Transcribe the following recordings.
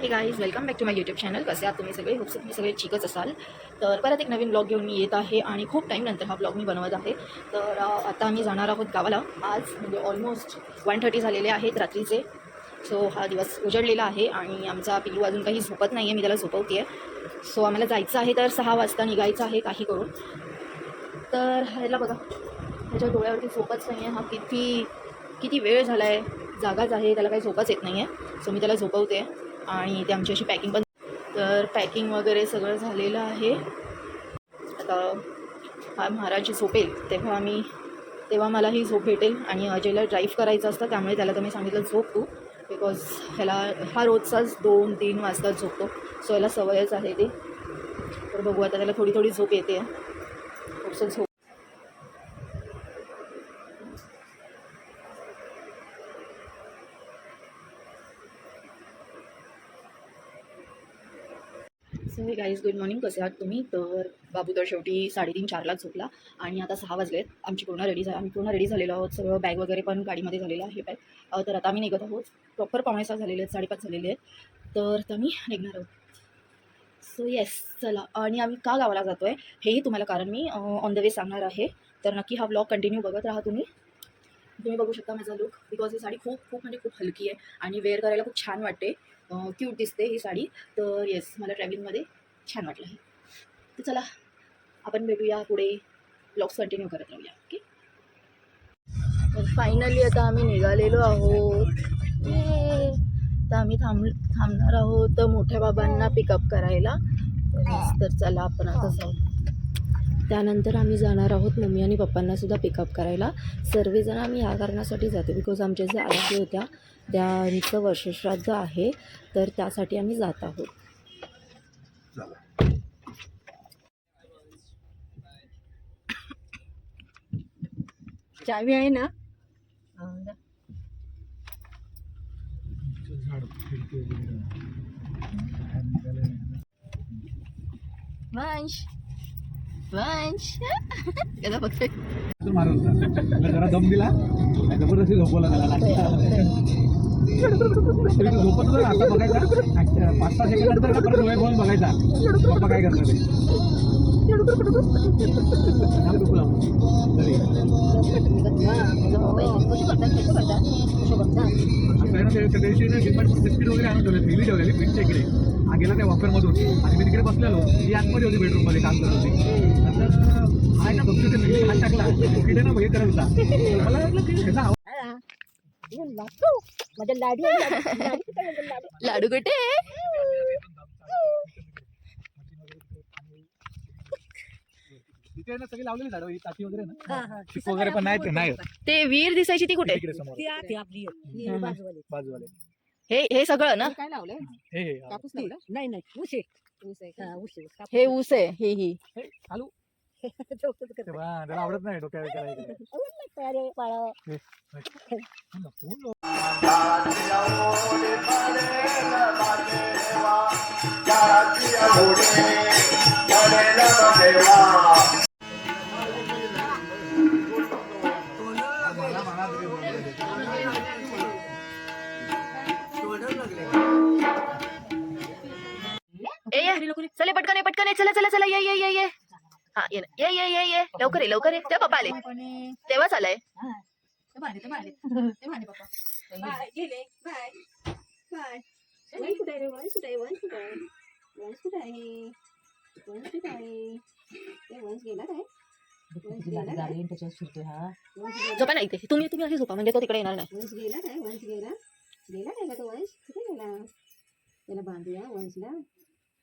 Hey guys welcome back to my YouTube channel कसे आहात तुम्ही सगळे? होप्स तुम्ही सगळे ठीकच असाल. तर परत एक नवीन ब्लॉग घेऊन मी येत आहे आणि खूप टाईमनंतर हा ब्लॉग मी बनवत आहे. तर आता आम्ही जाणार आहोत गावाला. आज म्हणजे ऑलमोस्ट वन थर्टी झालेले आहेत रात्रीचे. सो हा दिवस उजडलेला आहे आणि आमचा पिल्लू अजून काही झोपत नाही आहे मी त्याला झोपवते आहे सो आम्हाला जायचं आहे तर सहा वाजता निघायचं आहे काही करून. तर ह्याला बघा. त्याच्या डोळ्यावरती झोपच नाही आहे हा किती किती वेळ झाला आहे जागाच आहे. त्याला काही झोपच येत नाही आहे सो मी त्याला झोपवते आहे आणि ते आमची अशी पॅकिंग पण तर पॅकिंग वगैरे सगळं झालेलं आहे. आता हा महाराज झोपेल तेव्हा आम्ही तेव्हा मलाही झोप भेटेल आणि अजयला ड्राईव्ह करायचं असतं त्यामुळे त्याला तर मी सांगितलं झोप. तू बिकॉज ह्याला हा रोजचाच दोन तीन वाजता झोपतो. सो ह्याला सवयच आहे ते. तर बघू आता त्याला थोडी थोडी झोप येते. थोडंसं झोप सो हे गाईज गुड मॉर्निंग कसे आहात तुम्ही? तर बाबू तर शेवटी साडेतीन चारलाच झोपला आणि आता सहा वाजलेत. आमची पूर्ण रेडी झाली आम्ही पूर्ण रेडी झालेलो आहोत. सगळं बॅग वगैरे पण गाडीमध्ये झालेलं आहे बॅग तर आता आम्ही निघत आहोत. प्रॉपर पावणे सहा झालेले आहेत साडेपाच झालेले आहेत. तर आता मी निघणार आहोत. सो येस चला. आणि आम्ही का गावाला जातो आहे हेही तुम्हाला कारण मी ऑन द वे सांगणार आहे. तर नक्की हा ब्लॉग कंटिन्यू बघत राहा तुम्ही. तुम्ही बघू शकता माझा लुक बिकॉज ही साडी खूप खूप म्हणजे खूप हलकी आहे आणि वेअर करायला खूप छान वाटते. क्यूट दिसते ही साडी. तर येस मला ट्रॅव्हलिंगमध्ये छान वाटलं आहे तर चला आपण भेटूया पुढे. ब्लॉग्स कंटिन्यू करत राहूया ओके फायनली आता आम्ही निघालेलो आहोत. तर आम्ही थांब थांबणार आहोत मोठ्या बाबांना पिकअप करायला. तर तर चला आपण आता जाऊ. त्यानंतर आम्ही जाणार आहोत मम्मी आणि पप्पांना सुद्धा पिकअप करायला. सर्वजण आम्ही या कारणासाठी जातो बिकॉज आमच्या ज्या आजी होत्या त्यांचं वर्षश्राद्ध आहे तर त्यासाठी आम्ही जात आहोत. चावी आहे ना? वंश. त्याला बघतोय तो मारून त्याला जरा दम दिला. आणि जबरदस्ती झोपवला त्याला. तरी तो झोपत होता ना, आता बघायचा. आणि पाच सहा सेकंड नंतर का परत डोळे खोलून बघायचा. पप्पा काय करणार ते? आहे ना, ते- दिवशी बिस्किट वगैरे आणून ठेवले थैली ठेवलेली फ्रीजच्या इकडे हा गेला त्या वॉफरमधून आणि मी तिकडे बसलेलो. ती आतमध्ये होती बेडरूममध्ये काम करत होती. नंतर हा आहे ना बघतो ते हात टाकला. तिकडे ना बघित करत होता. मला वाटलं की आवाज लाडी. लाडी कुठे आहे माझी लाडी? लाडू कुठे तिथे ना सगळी लावलेली झाडं ही ताटी वगैरे ना. हा, हा. चिक वगैरे पण नाही ते नाही ते वीर दिसायची ती कुठे? तिकडे समोर. ती आहे, ती आपली. आहे. ही हम्म. बाजूवाली. बाजूवाले. हे हे सगळं ना? काय लावलंय? हे हे. कापूस लावला? नाही नाही. ऊस आहे. ऊस आहे हा, ऊस आहे. हे ऊस आहे ही ही. हे, चालू. चौकट करते. ते बा, त्याला आवडत नाही डोक्यावर करायला. इकडे. हे, ना, तू लो- चले पटकन ये पटकन ये चला चला चला ये ये ये ये हा ये ना. ये ये ये ये लवकर ये लवकर ये तेव्हा पप्पा आले तेव्हाच आलाय ते भांडे, ते भांडे. ते भांडे, पप्पा. बाय, गेले. बाय. बाय. वंश कुठे आहे रे? वंश कुठे आहे? वंश कुठे आहे? वंश कुठे आहे? वंश कुठे आहे? ए, वंश गेला काय? वंश गेला काय? वंश गेला- झोपा नाही इथे तुम्ही तुम्ही अशी झोपा म्हणजे तो तिकडे येणार नाही वंश गेला काय वंश गेला गेला काय का तो वंश कुठे गेला त्याला बांधूया वंशला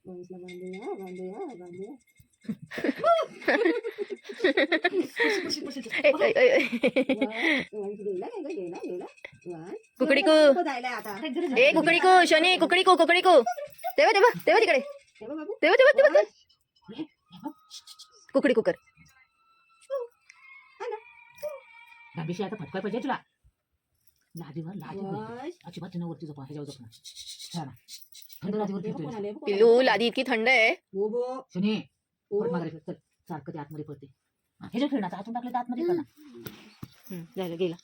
वंशला बांधूया बांधूया बांधूया ए, ए, ए, ए. वंश वंश गेला काय ग गेला गेला वंश कुकडीकू. तो जायला आता ए कुकडीको शनी कुकडीको कुकडीको तेव्हा तेव्हा तेव्हा तिकडे हे बघ बाबू तेव्हा तेव्हा तेव्हा तेव्हा. कुकडी कुकर डाबीशी आता फटकाय पाहिजे तुला लादीवर लादीवर वंश अजिबात तिनं वरती झोपा ह्याच्यावर झोपणार हा हे हे पिल्लू. लादी इतकी थंड आहे. हो शनी हो. चल. सारखं ते आतमध्ये पडते हा, फिरणार आता आतून टाकलं तर आतमध्ये झालं गेला.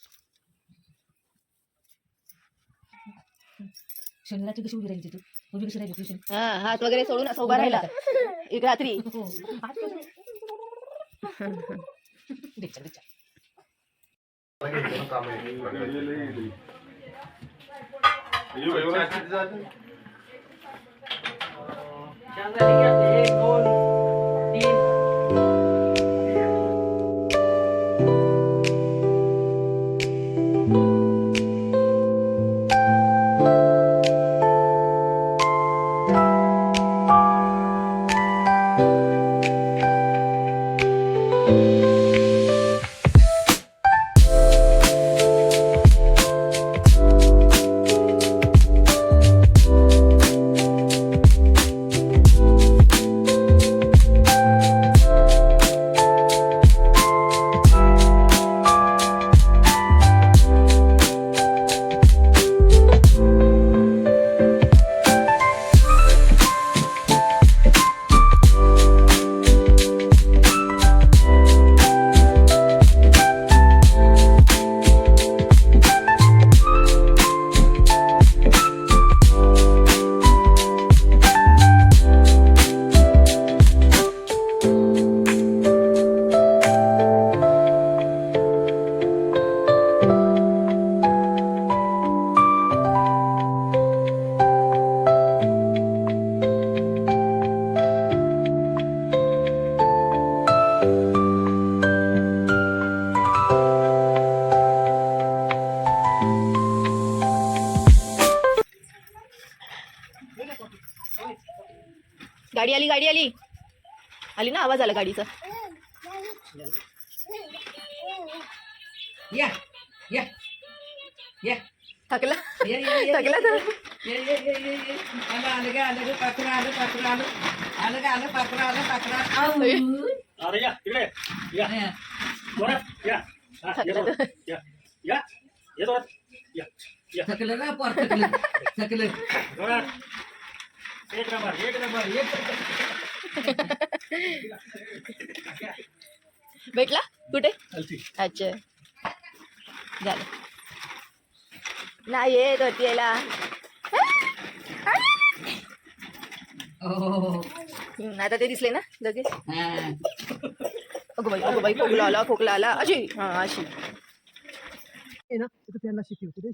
शनिवारची कशी उभी राहिली तू उभी कशी राहिली? हा हात वगैरे सोडून असं उभा राहिला. एक रात्री. रिक्षा एक दोन तीन गाडी आली गाडी आली. आली ना आवाज आला गाडीचा. या या या. थकला थकला तर. ये, ये, ये, ये, ये. आलं आलं ग आलं पाखरं आलं पाखरं आलं. आलं ग आलं पाखरं आलं पाखरं आलं. अरे या इकडे. या. जोरात या. ये जोरात. या. या ये जोरात या या. थकलं ना पोर थकलं. थकलं. एक नंबर एक नंबर एक भेटला? कुठे? चालती अच्छा. झालं. नाही येत होती याला आता ते दिसले ना लगेच हा. अगो बाई अगो बाई खोकला आला खोकला आला अशी. हा अशी ना त्यांना शेती होती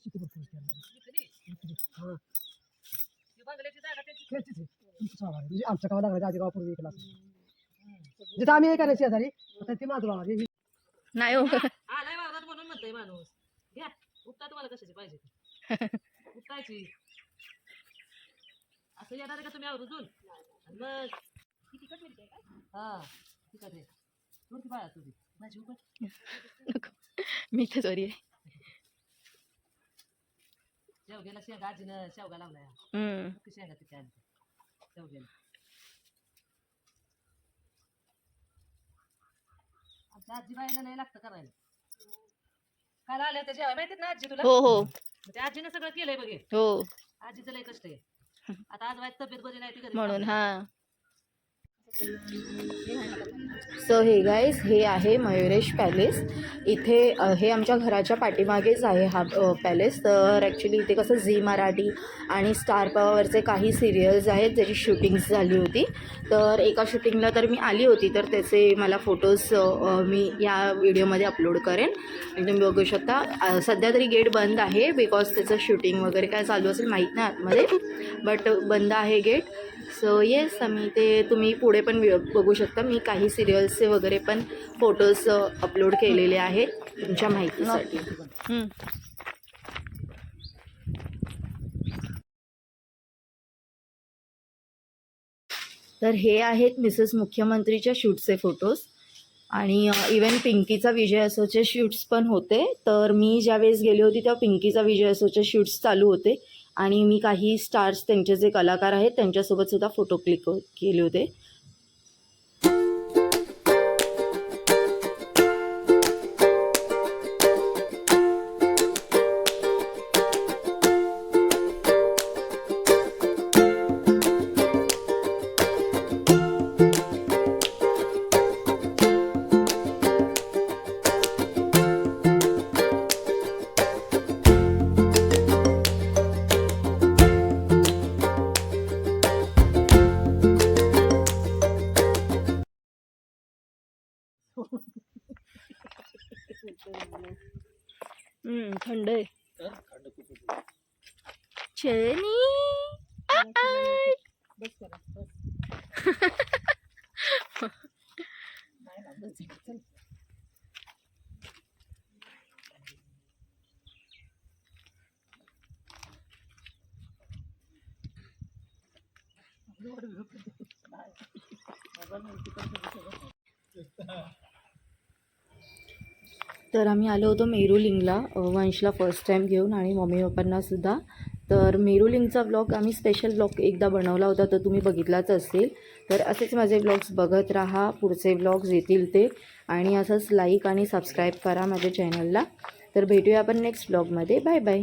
आमच्या गावाला लागला आधी गावापूर्वी एक लाख. जिथं आम्ही हे करायची शेजारी आता ते माझं गाव आहे. नाही हो. आलाय वावरात म्हणून म्हणतोय माणूस. घ्या. उपटा तुम्हाला कशाची पाहिजे? उपटायची असं येणार का तुम्ही आवरून मग हा ठीक आहे. तुझी माझी उपट मी तर सॉरी आहे. शेवग्याला शेंगा आजीनं शेवगा लावलाय. हम्म. मुख्य शेंगा तिथे आणते. शेवग्याला. आमच्या आजी बाईला नाही लागतं करायला. काल आल्या होत्या जेवाय माहितीत ना आजी तुला? हो हो. मग त्या आजीनं सगळं केलंय बघे. हो. आजीचं लय कष्ट आहे. आता आज वाईट तब्येत बरी नाही ती घरी म्हणून हा. सो हे गाईज हे आहे मयुरेश पॅलेस इथे हे आमच्या घराच्या पाठीमागेच आहे हा पॅलेस तर ॲक्च्युली इथे कसं झी मराठी आणि स्टार पॉवरचे काही सिरियल्स आहेत ज्याची शूटिंग्स झाली होती. तर एका शूटिंगला तर मी आली होती तर त्याचे मला फोटोज मी या व्हिडिओमध्ये अपलोड करेन. आणि तुम्ही बघू शकता सध्या तरी गेट बंद आहे बिकॉज त्याचं शूटिंग वगैरे काय चालू असेल माहीत नाही आतमध्ये. बट बंद आहे गेट सो येस आम्ही ते तुम्ही पुढे पण बघू शकता. मी काही सिरियल्सचे वगैरे पण फोटोज अपलोड केलेले आहेत तुमच्या माहितीसाठी. तर हे आहेत मिसेस मुख्यमंत्रीच्या शूटचे फोटोज आणि इवन पिंकीचा विजय असोचे शूट्स पण होते. तर मी ज्यावेळेस गेले होती तेव्हा पिंकीचा विजय असोचे शूट्स चालू होते. आणि मी काही स्टार्स त्यांचे जे कलाकार आहेत त्यांच्यासोबत सुद्धा फोटो क्लिक केले होते. चेनी तर आम्ही आलो होतो मेरुलिंगला. वंशला फर्स्ट टाईम घेऊन आणि मम्मी पप्पांना सुद्धा तर मेरुलिंगचा ब्लॉग आम्ही स्पेशल ब्लॉग एकदा बनवला होता तर तुम्ही बघितलाच असेल. तर असेच माझे ब्लॉग्स बघत राहा पुढचे ब्लॉग्स येतील ते. आणि असंच लाईक आणि सबस्क्राईब करा माझ्या चॅनलला तर भेटूया आपण नेक्स्ट ब्लॉगमध्ये बाय बाय